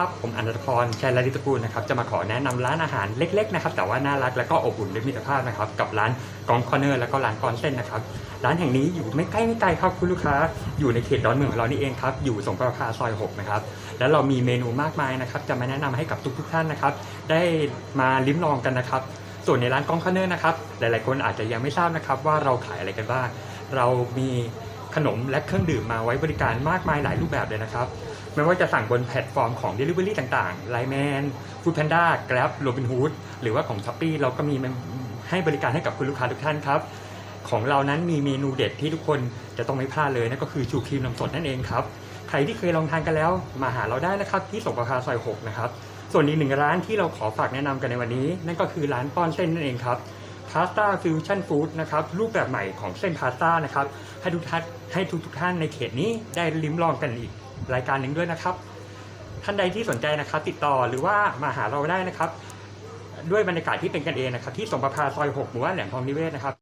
ครับ ผมอนันตพรชัยลลิตกูลนะครับ จะมาขอแนะนำร้านอาหารเล็กๆนะครับ แต่ว่าน่ารักแล้วก็อบอุ่นด้วยมิตรภาพนะครับ กับร้านกองคอนเนอร์แล้วก็ร้านกอนเส้นนะครับ ร้านแห่งนี้อยู่ไม่ใกล้ไม่ไกลครับคุณลูกค้า อยู่ในเขตดอนเมืองของเรานี่เองครับ อยู่สงประภาซอย6นะครับ แล้วเรามีเมนูมากมายนะครับ จะมาแนะนำให้กับทุกๆท่านนะครับ ได้มาลิ้มลองกันนะครับ ส่วนในร้านกองคอนเนอร์นะครับ หลายๆ คนอาจจะยังไม่ทราบนะครับ ว่าเราขายอะไรกันบ้าง เรามีขนมและเครื่องดื่มมาไว้บริการมากมายหลายรูปแบบเลยนะครับ ไม่ว่าจะสั่งบนแพลตฟอร์มของ Delivery ต่างๆ Line Man Food Panda Grab Robinhood หรือว่าของ Shopee เราก็มีให้บริการให้กับคุณลูกค้าทุกท่านครับของเรานั้นมีเมนูเด็ดที่ทุกคนจะต้องไม่พลาดเลยนั่นก็คือชูครีมน้ำสดนั่นเองครับ ใครที่เคยลองทานกันแล้วมาหาเราได้นะครับที่สงประภาซอย 6 นะครับ ส่วนอีกหนึ่งร้านที่เราขอฝากแนะนำกันในวันนี้ นั่นก็คือร้านป้อนเส้นนั่นเองครับพาสต้าฟิวชั่นฟู้ดนะครับรูปแบบใหม่ของเส้นพาสต้านะครับให้ทุกท่านให้ทุกทุกท่านในเขตนี้ได้ลิ้มลองกันอีก รายการหนึ่งด้วยนะครับ ท่านใดที่สนใจนะครับติดต่อหรือว่ามาหาเราได้นะครับ ด้วยบรรยากาศที่เป็นกันเองนะครับ ที่สงประภาซอย6หมู่บ้านแหลมทองนิเวศนะครับ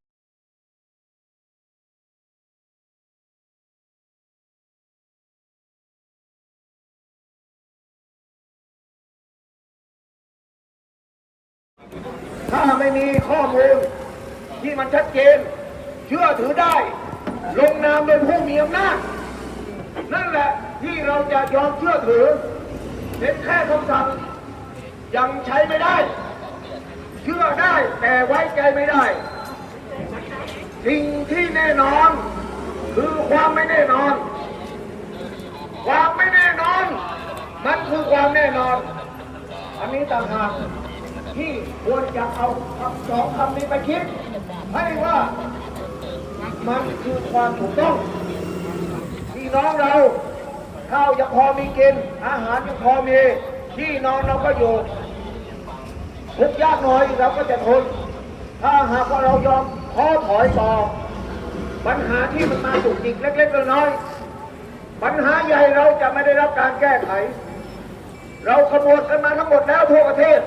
ถ้าไม่มีข้อมูลที่มันชัดเจน เชื่อถือได้ ลงนามโดยผู้มีอำนาจนั่นแหละ ที่เราจะยอมเชื่อถือเป็นแค่คำสั่งยังใช้ไม่ได้ เชื่อได้แต่ไว้ใจไม่ได้ สิ่งที่แน่นอน คือความไม่แน่นอน ความไม่แน่นอน มันคือความแน่นอน อันนี้ต่างหากที่ควรจะเอาคำสองคำนี้ไปคิด ให้ว่า มันคือความถูกต้องพี่น้องเรา ข้าวยังพอมีกิน อาหารยังพอมีที่นอนเราก็อยู่ทุกยากหน่อยเราก็จะทน ถ้าหากว่าเรายอมท้อถอยต่อ ปัญหาที่มันมาสุกจิกเล็กๆน้อยๆปัญหาใหญ่เราจะไม่ได้รับการแก้ไข เราขบวนกันมาทั้งหมดแล้วทั่วประเทศ